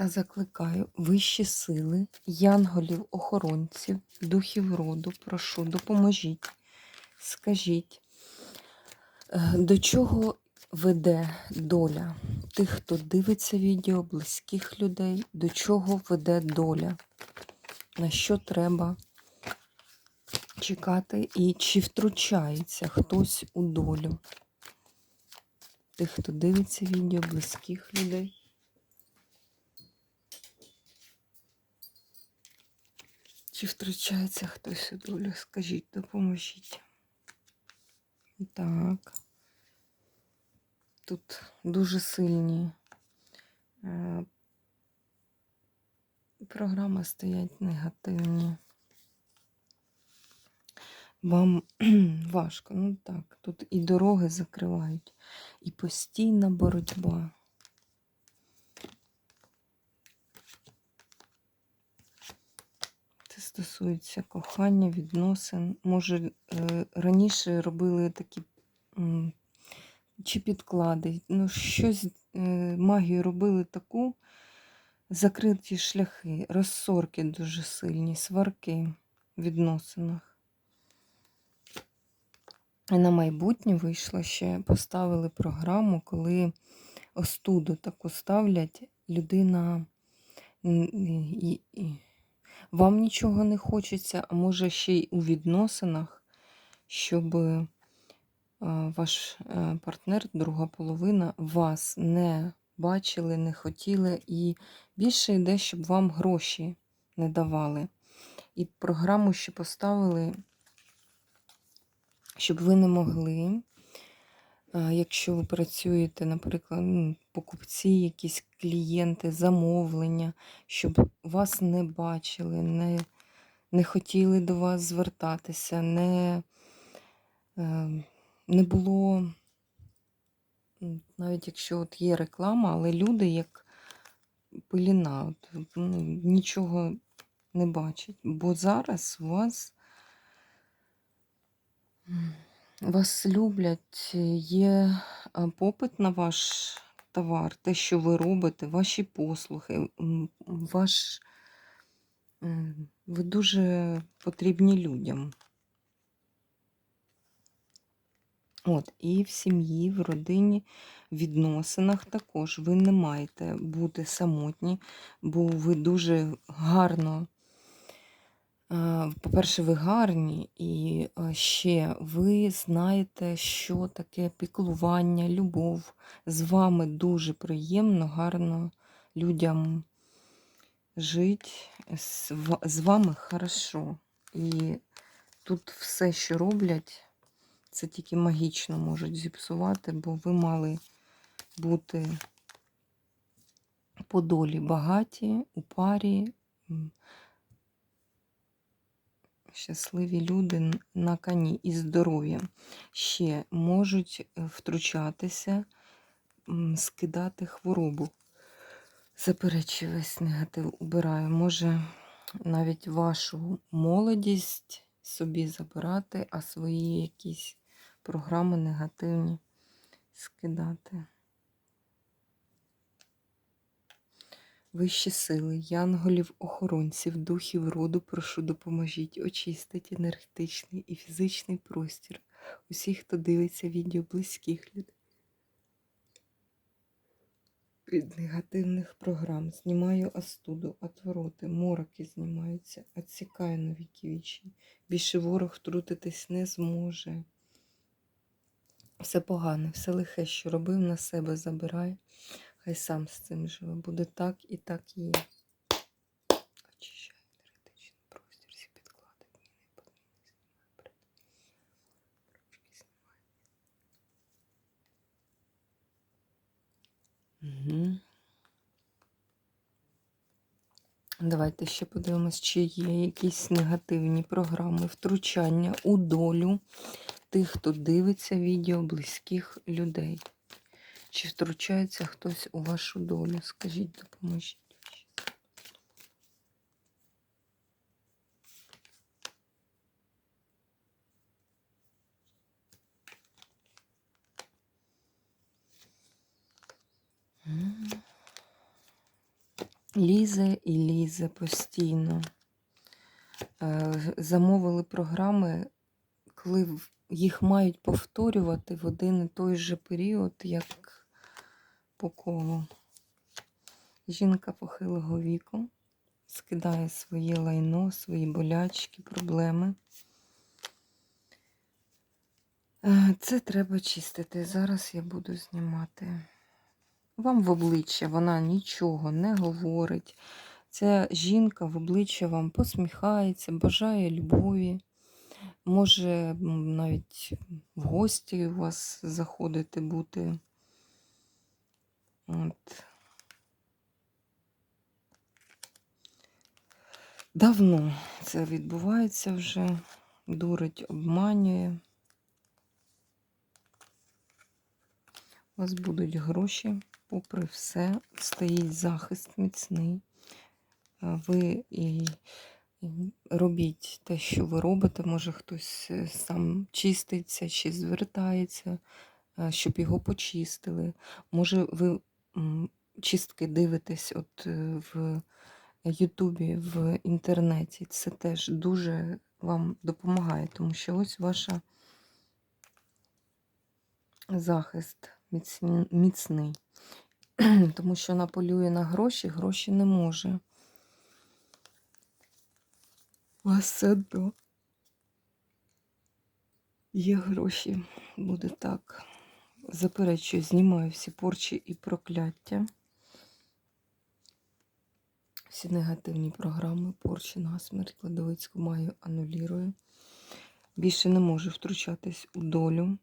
Та закликаю вищі сили, янголів, охоронців, духів роду, прошу, допоможіть. Скажіть, е, до чого веде доля тих, хто дивиться відео, близьких людей, до чого веде доля, на що треба чекати і чи втручається хтось у долю тих, хто дивиться відео, близьких людей. Чи втручається хтось у долю? Скажіть, допоможіть. Так. Тут дуже сильні е, програми стоять негативні. Вам важко, ну так, тут і дороги закривають, і постійна боротьба. Це стосується кохання, відносин. Може, е, раніше робили такі чи підклади, ну, щось е, магію робили таку, закриті шляхи, розсорки дуже сильні, сварки в відносинах. І на майбутнє вийшло ще, поставили програму, коли остуду таку ставлять, людина. і- і- вам нічого не хочеться, а може ще й у відносинах, щоб е, ваш е, партнер, друга половина, вас не бачили, не хотіли, і більше йде, щоб вам гроші не давали. І програму ще поставили, щоб ви не могли. е, Якщо ви працюєте, наприклад, ну, покупці, якісь клієнти, замовлення, щоб вас не бачили, не, не хотіли до вас звертатися, не, е, не було, навіть якщо от є реклама, але люди як пиліна, от, ну, нічого не бачать. Бо зараз вас, вас люблять, є попит на ваш товар, те, що ви робите, ваші послуги, ваш, ви дуже потрібні людям. От, і в сім'ї, в родині, в відносинах також ви не маєте бути самотні, бо ви дуже гарно, по-перше, ви гарні, і е, ще ви знаєте, що таке піклування, любов. З вами дуже приємно, гарно людям жити, з вами хорошо. І тут все, що роблять, це тільки магічно можуть зіпсувати, бо ви мали бути по долі багаті, у парі, щасливі люди на коні і здоров'ям. Ще можуть е, втручатися, скидати хворобу. Заперечую весь негатив, убираю. Може навіть вашу молодість собі забирати, а свої якісь програми негативні скидати. Вищі сили, янголів, охоронців, духів роду, прошу допоможіть, очистить енергетичний і фізичний простір усіх, хто дивиться відео близьких людей. Від негативних програм знімаю остуду, отвороти, мороки знімаються, відсікаю на віки вічні. Більше ворог втрутитись не зможе. Все погане, все лихе, що робив, на себе забирай. Хай сам з цим живе. Буде так і так є. Очищаю енергетичний простір, всі підклади. Давайте ще подивимось, чи є якісь негативні програми втручання у долю тих, хто дивиться відео близьких людей. Чи втручається хтось у вашу долю? Скажіть, допоможіть. Лізе і лізе постійно. Е, Замовили програми, коли їх мають повторювати в один і той же період, як по. Жінка похилого віку скидає своє лайно, свої болячки, проблеми. Е, Це треба чистити. Зараз я буду знімати. Вам в обличчя вона нічого не говорить. Ця жінка в обличчя вам посміхається, бажає любові. Може навіть в гості у вас заходити бути. От. Давно це відбувається вже. Дурить, обманює. У вас будуть гроші, попри все, стоїть захист міцний. Ви і робіть те, що ви робите. Може, хтось е, сам чиститься чи звертається, щоб його почистили. Може, ви чистки дивитесь от е, в Ютубі, в інтернеті. Це теж дуже вам допомагає, тому що ось ваша захист міцний. Тому що вона полює на гроші, гроші не може. У вас одно є гроші. Буде так. Заперечую, знімаю всі порчі і прокляття. Всі негативні програми, порчі, насмерть, кладовицьку маю, анулірую. Більше не можу втручатись у долю.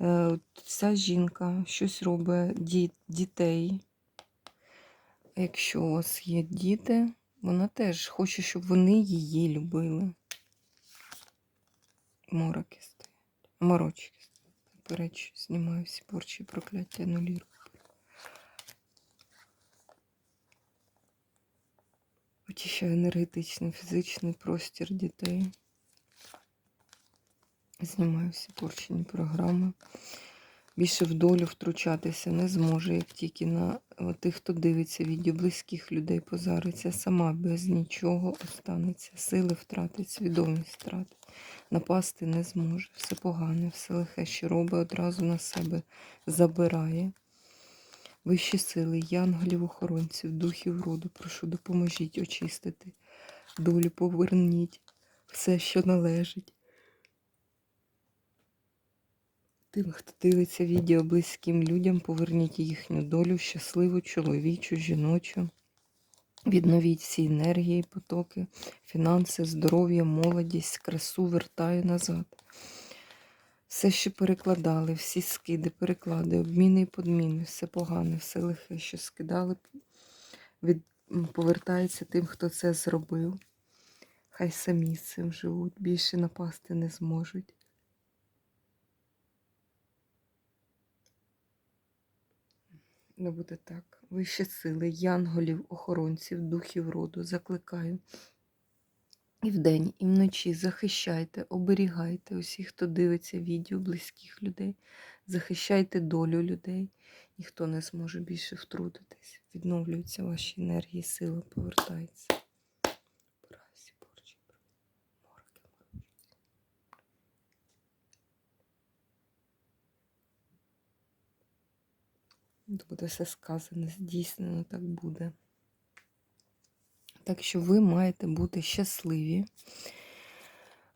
Е, Ця жінка щось робить дітей. Якщо у вас є діти, вона теж хоче, щоб вони її любили. Мороки стоять. Морочки Заперечую, знімаю всі порчі, прокляття, анулірую. Очищаю енергетичний, фізичний простір дітей. Знімаю всі порчені програми. Більше в долю втручатися не зможе, як тільки на е, тих, хто дивиться відео близьких людей позариться, сама без нічого останеться. Сили втратить, свідомість втратить. Напасти не зможе. Все погане, все лихе, що робить, одразу на себе забирає. Вищі сили, янголів, охоронців, духів роду, прошу, допоможіть очистити долю, поверніть все, що належить. Тим, хто дивиться відео близьким людям, поверніть їхню долю, щасливу, чоловічу, жіночу. Відновіть всі енергії, потоки, фінанси, здоров'я, молодість, красу вертаю назад. Все, що перекладали, всі скиди, переклади, обміни і подміни, все погане, все лихе, що скидали, від... повертається тим, хто це зробив. Хай самі з цим живуть, більше напасти не зможуть. Не буде так. Вищі сили, янголів, охоронців, духів роду закликаю. І вдень, і вночі захищайте, оберігайте усіх, хто дивиться відео близьких людей. Захищайте долю людей. Ніхто не зможе більше втрутитись. Відновлюються ваші енергії, сила повертається. Прасі, порчі, мороки, мороки. Буде все сказане, здійснено, так буде. Так що ви маєте бути щасливі.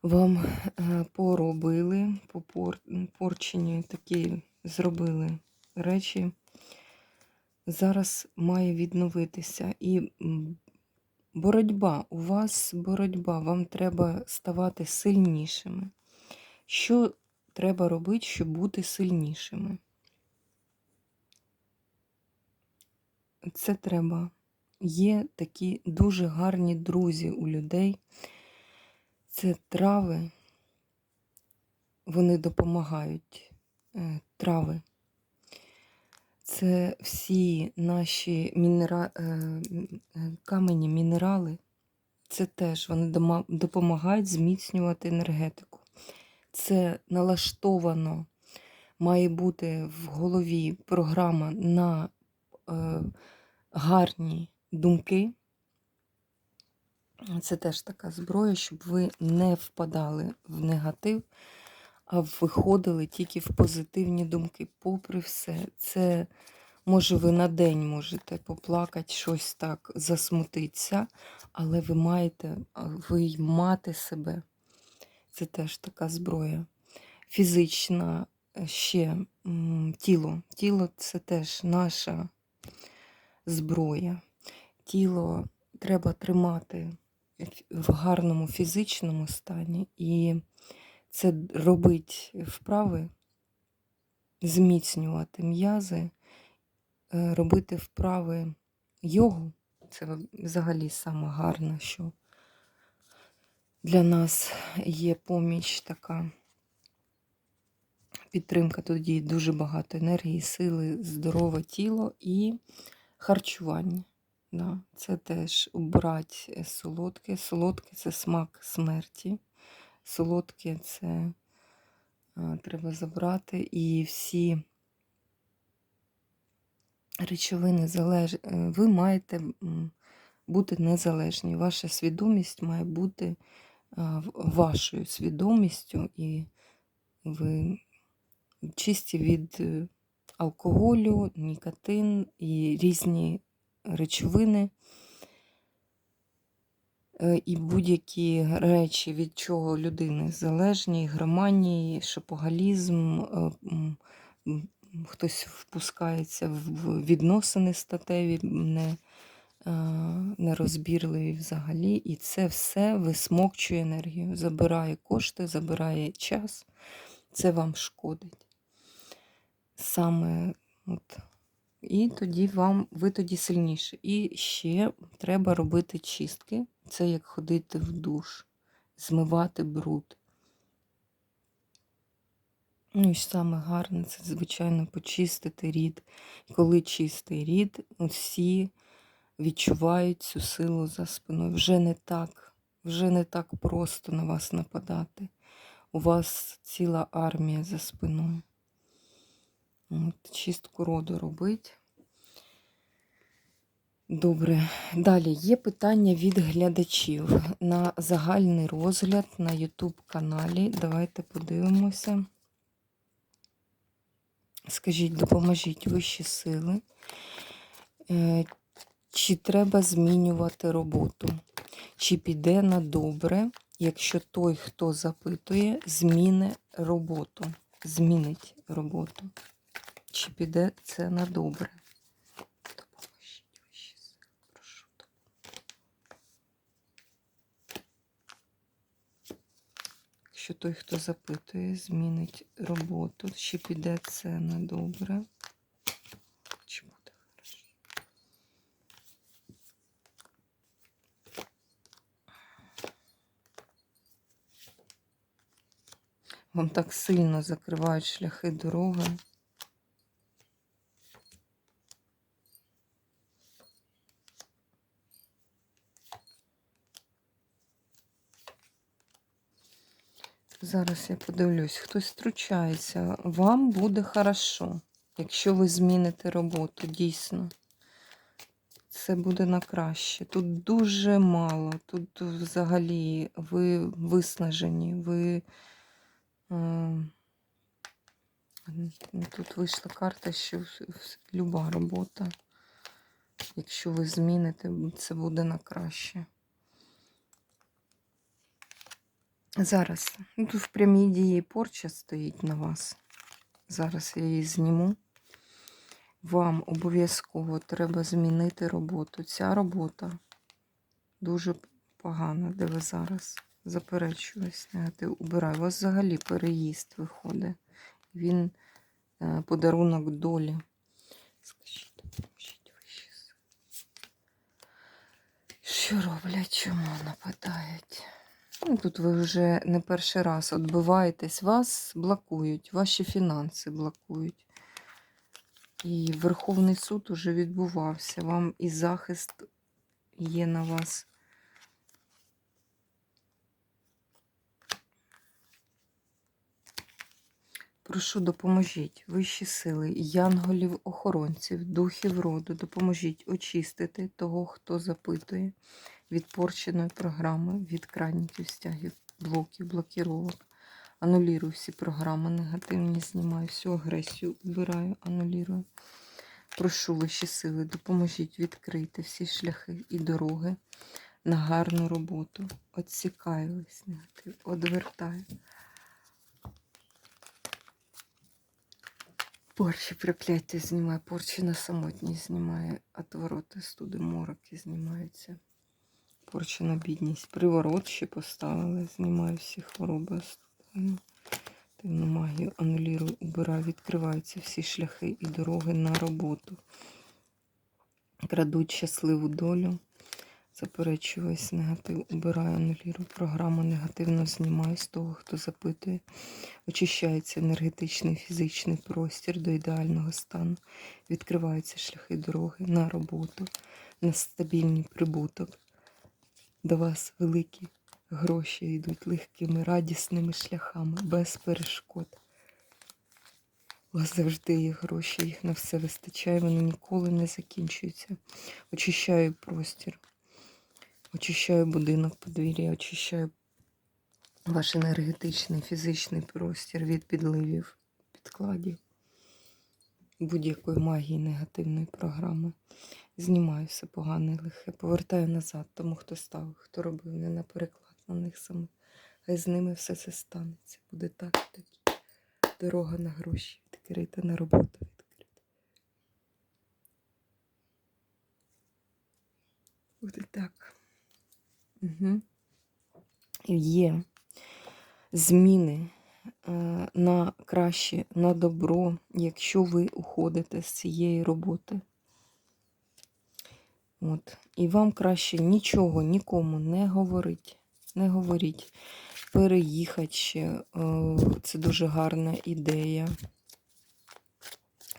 Вам е, поробили, попор, порчені такі зробили речі. Зараз має відновитися. І боротьба, у вас боротьба, вам треба ставати сильнішими. Що треба робити, щоб бути сильнішими? Це треба є такі дуже гарні друзі у людей. Це трави, вони допомагають. Е, Трави. Це всі наші мінера... е, е, камені, мінерали. Це теж вони допомагають зміцнювати енергетику. Це налаштовано, має бути в голові програма на гарні думки. Це теж така зброя, щоб ви не впадали в негатив, а виходили тільки в позитивні думки. Попри все, це може ви на день можете поплакати, щось так засмутитися, але ви маєте а, виймати себе. Це теж така зброя. Фізична е, ще тіло. Тіло це теж наша зброя. Тіло треба тримати в гарному фізичному стані, і це робить вправи, зміцнювати м'язи, е, робити вправи йогу. Це взагалі саме гарне, що для нас є поміч така підтримка. Тоді дуже багато енергії, сили, здорове тіло і харчування. Да, це теж убрати солодке. Солодке це смак смерті. Солодке це а, треба забрати. І всі речовини залеж... е, ви маєте бути незалежні. Ваша свідомість має бути а, вашою свідомістю, і ви чисті від е, алкоголю, нікотин і різні речовини. Е, І будь-які речі, від чого людини залежні, громанії, шопогалізм, е, хтось впускається в відносини статеві, не, е, нерозбірливі взагалі. І це все висмокчує енергію, забирає кошти, забирає час. Це вам шкодить. Саме от. І тоді вам, ви тоді сильніше. І ще треба робити чистки. Це як ходити в душ, змивати бруд. Ну і саме гарне, це, звичайно, почистити рід. Коли чистий рід, всі відчувають цю силу за спиною. Вже не так, вже не так просто на вас нападати. У вас ціла армія за спиною. Чистку роду робить. Добре. Далі є питання від глядачів на загальний розгляд на YouTube каналі. Давайте подивимося. Скажіть, допоможіть вищі сили. Е, Чи треба змінювати роботу? Чи піде на добре, якщо той, хто запитує, зміни роботу? Змінить роботу? Чи піде це на добре? Якщо той, хто запитує, змінить роботу, чи піде це на добре? Чи буде хорошо? Вам так сильно закривають шляхи дороги. Зараз я подивлюсь, хтось втручається. Вам буде хорошо, якщо ви зміните роботу, дійсно. Це буде на краще. Тут дуже мало. Тут взагалі ви виснажені, ви. е, Тут вийшла карта, що люба робота. Якщо ви зміните, це буде на краще. Зараз. Ну, Тут в прямій дії порча стоїть на вас. Зараз я її зніму. Вам обов'язково треба змінити роботу. Ця робота дуже погана, де ви зараз. Заперечуюсь, негатив убираю. У вас взагалі переїзд виходить. Він е, подарунок долі. Скажіть, допоможіть сили. Що роблять, чому нападають? Ну, тут ви вже не перший раз відбиваєтесь, вас блокують, ваші фінанси блокують. І Верховний суд уже відбувався. Вам і захист є на вас. Прошу, допоможіть вищі сили, янголів, охоронців, духів роду, допоможіть очистити того, хто запитує від порченої програми, від краніків, стягів, блоків, блокіровок. Анулірую всі програми негативні, знімаю всю агресію, убираю, анулірую. Прошу вищі сили, допоможіть відкрити всі шляхи і дороги на гарну роботу. Отсікаю весь негатив, одвертаю. Порчі прокляття знімає, порчі на самотність знімає, отвороти, студи, мороки знімаються. Порчі на бідність. Приворот ще поставили, знімаю всі хвороби. Темну магію анулірую, убираю, відкриваються всі шляхи і дороги на роботу. Крадуть щасливу долю. Заперечую весь негатив, убираю, анулірую. Програму негативно знімаю з того, хто запитує. Очищається енергетичний фізичний простір до ідеального стану. Відкриваються шляхи дороги на роботу, на стабільний прибуток. До вас великі гроші йдуть легкими, радісними шляхами, без перешкод. У вас завжди є гроші, їх на все вистачає, вони ніколи не закінчуються. Очищаю простір, очищаю будинок, подвір'я, очищаю ваш енергетичний, фізичний простір від підливів, підкладів, будь-якої магії негативної програми. Знімаю все погане лихе, повертаю назад тому, хто ставив, хто робив не на переклад на них самих. Хай з ними все це станеться. Буде так і так. Дорога на гроші відкрита, на роботу відкрита. Буде так. Угу. Є зміни е, на краще, на добро, якщо ви уходите з цієї роботи. От. І вам краще нічого нікому не говорить. Не говоріть. Переїхати ще. е, Це дуже гарна ідея.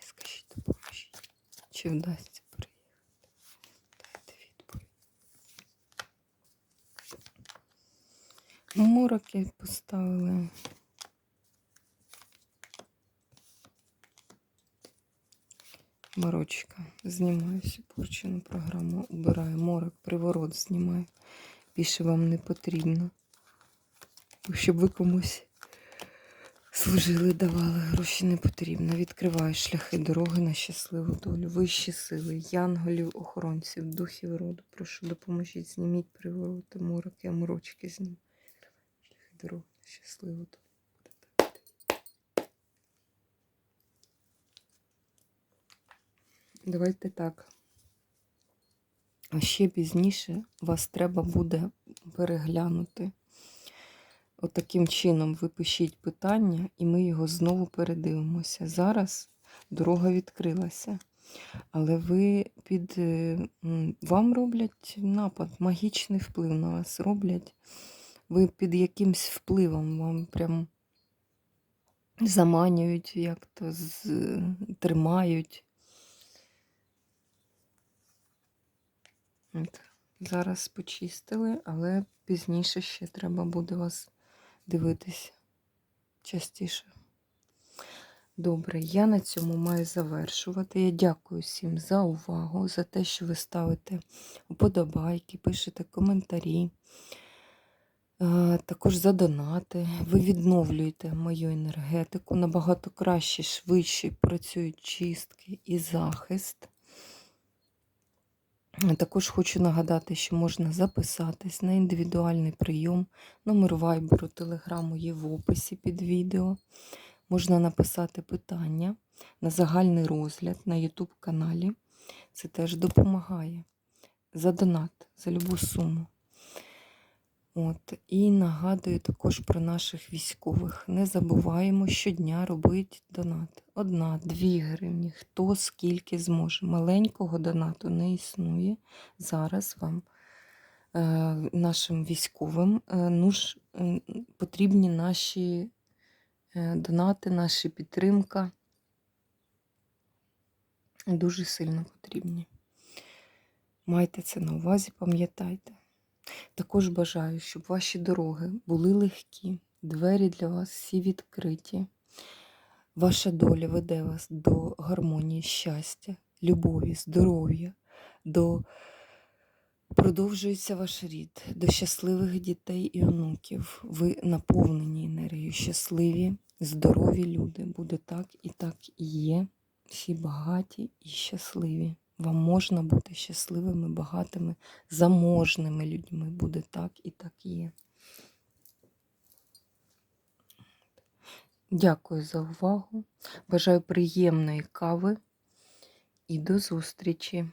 Скажіть, допоможіть. Чи вдасться переїхати? Дайте відповідь. Мороки поставили. Морочка. Знімаю всю порчену програму, убираю морок, приворот знімаю. Більше вам не потрібно. Щоб ви комусь служили, давали, гроші не потрібно. Відкриваю шляхи дороги на щасливу долю. Вищі сили, янголів, охоронців, духів роду. Прошу, допоможіть, зніміть привороти, мороки, морочки зніміть. Шляхи дороги на щасливу долю. Буде так. Давайте так. Ще пізніше вас треба буде переглянути. Отаким чином ви пишіть питання, і ми його знову передивимося. Зараз дорога відкрилася. Але ви під е, вам роблять напад, магічний вплив на вас роблять. Ви під якимсь впливом вам прям заманюють, як то з, тримають. От. Зараз почистили, але пізніше ще треба буде вас дивитися частіше. Добре, я на цьому маю завершувати. Я дякую всім за увагу, за те, що ви ставите вподобайки, пишете коментарі, е, також за донати. Ви відновлюєте мою енергетику. Набагато краще, швидше працюють чистки і захист. Також хочу нагадати, що можна записатись на індивідуальний прийом. Номер вайберу, телеграму є в описі під відео. Можна написати питання на загальний розгляд на YouTube каналі. Це теж допомагає. За донат, за любу суму. От. І нагадую також про наших військових. Не забуваємо щодня робити донат. Одна, дві гривні, хто скільки зможе. Маленького донату не існує. Зараз вам е, нашим військовим. Е, ну ж, потрібні наші е, донати, наша підтримка. Дуже сильно потрібні. Майте це на увазі, пам'ятайте. Також бажаю, щоб ваші дороги були легкі, двері для вас всі відкриті. Ваша доля веде вас до гармонії, щастя, любові, здоров'я, до продовжується ваш рід, до щасливих дітей і онуків. Ви наповнені енергією, щасливі, здорові люди. Буде так і так і є. Всі багаті і щасливі. Вам можна бути щасливими, багатими, заможними людьми. Буде так і так є. Дякую за увагу. Бажаю приємної кави і до зустрічі!